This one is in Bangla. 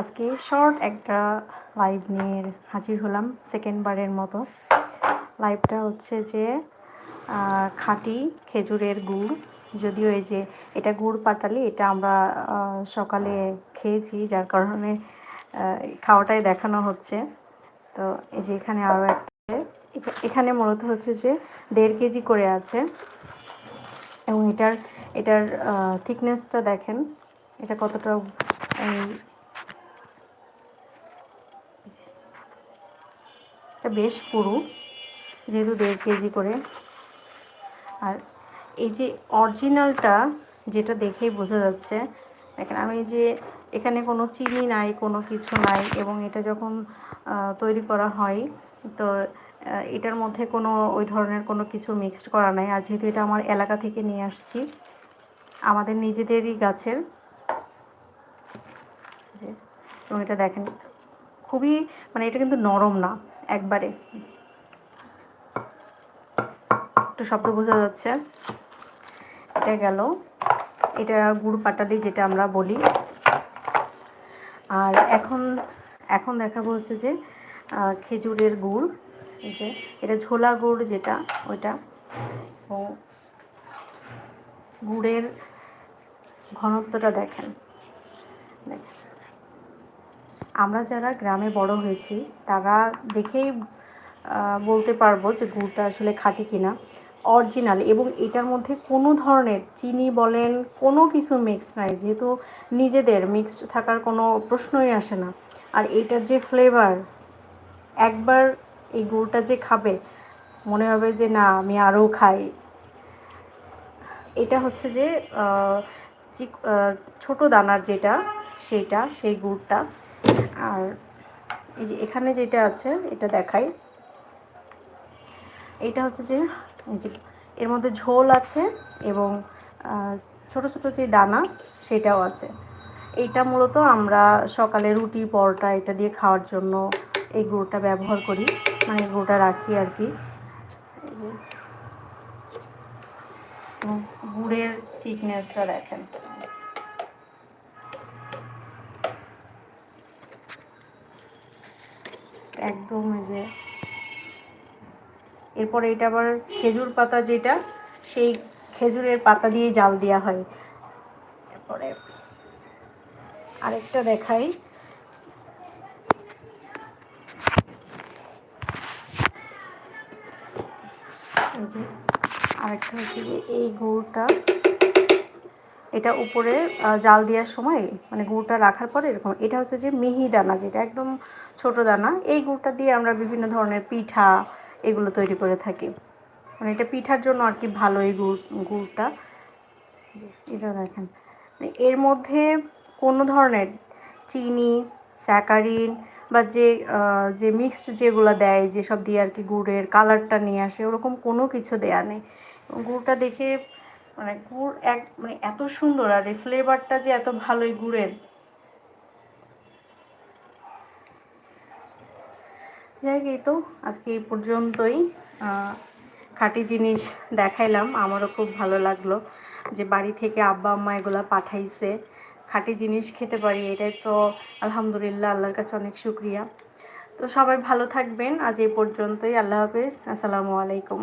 আজকে শর্ট একটা লাইভ নিয়ে হাজির হলাম সেকেন্ড বারের মতো। লাইভটা হচ্ছে যে খাঁটি খেজুরের গুড়। যদিও এই যে এটা গুড় পাটালি, এটা আমরা সকালে খেয়েছি, যার কারণে খাওয়াটাই দেখানো হচ্ছে। তো এই যে এখানে আরও একটা এখানে মূলত হচ্ছে যে দেড় কেজি করে আছে। এবং এটার এটার থিকনেসটা দেখেন, এটা কতটা এটা বেশ পুরু, যেহেতু দেড় কেজি করে। আর এই যে অরিজিনালটা যেটা দেখেই বোঝা যাচ্ছে, দেখেন আমি যে এখানে কোনো চিনি নাই, কোনো কিছু নাই, এবং এটা যখন তৈরি করা হয়, তো এটার মধ্যে কোনো ওই ধরনের কোনো কিছু মিক্সড করা নাই। আর যেহেতু এটা আমার এলাকা থেকে নিয়ে আসছি, আমাদের নিজেদেরই গাছের এবং এটা দেখেন, খুবই মানে এটা কিন্তু নরম না। একবারে। একটু শব্দ বোঝা যাচ্ছে। এটা গেল। এটা গুড় পাটালি যেটা আমরা বলি। আর এখন এখন দেখা বলছে যে খেজুরের গুড়। এই যে, এটা ঝোলা গুড় যেটা, ওইটা। ও গুড়ের ঘনত্বটা দেখেন। দেখেন। আমরা যারা গ্রামে বড় হয়েছি, তারা দেখেই বলতে পারব যে গুড়টা আসলে খাঁটি কিনা। অরিজিনাল এবং এটার মধ্যে কোনো ধরনের চিনি বলেন, কোনো কিছু মিক্স নাই। যেহেতু নিজেদের মিক্সড থাকার কোনো প্রশ্নই আসে না। আর এটার যে ফ্লেভার একবার এই গুড়টা যে খাবে, মনে হবে যে না, আমি আরও খাই। এটা হচ্ছে যে ছোট দানার যেটা, সেইটা, সেই গুড়টা। আর এই যে এখানে যেটা আছে, এটা দেখাই। এটা হচ্ছে যে এর মধ্যে ঝোল আছে এবং ছোট ছোট যে দানা, সেটাও আছে। এইটা মূলত আমরা সকালে রুটি, পরোটা এটা দিয়ে খাওয়ার জন্য এই গুঁড়োটা ব্যবহার করি। মানে গুঁড়োটা রাখি আর কি। গুড়ের থিকনেসটা দেখেন। একদম যে। এরপরে এটা আবার খেজুর পাতা যেটা, সেই খেজুরের পাতা দিয়ে জাল দেওয়া হয়। এরপরে আরেকটা দেখাই। আরেকটা হচ্ছে যে এই গুড়টা এটা উপরে জাল দেওয়ার সময় মানে গুড়টা রাখার পরে এরকম, এটা হচ্ছে যে মিহি দানা যেটা একদম ছোট দানা, এই গুড়টা দিয়ে আমরা বিভিন্ন ধরনের পিঠা এগুলো তৈরি করে থাকি। মানে এটা পিঠার জন্য আর কি ভালো এই গুড়, গুড়টা। এটা দেখেন, এর মধ্যে কোনো ধরনের চিনি, স্যাকারিন বা যে যে মিক্সড যেগুলো দেয়, যেসব দিয়ে আর কি গুড়ের কালারটা নিয়ে আসে, ওরকম কোনো কিছু দেয়া নেই। গুড়টা দেখে মানে গুড় এক মানে এত সুন্দর আর এই ফ্লেভারটা যে এত ভালো এই গুড়ের। যাই এই তো আজকে এই পর্যন্তই। খাঁটি জিনিস দেখাইলাম, আমারও খুব ভালো লাগল যে বাড়ি থেকে আব্বা, আম্মা এগুলা পাঠাইছে। খাঁটি জিনিস খেতে পারি, এটাই তো আলহামদুলিল্লাহ, আল্লাহর কাছে অনেক শুক্রিয়া। তো সবাই ভালো থাকবেন, আজ এই পর্যন্তই, আল্লাহ হাফেজ, আসসালামু আলাইকুম।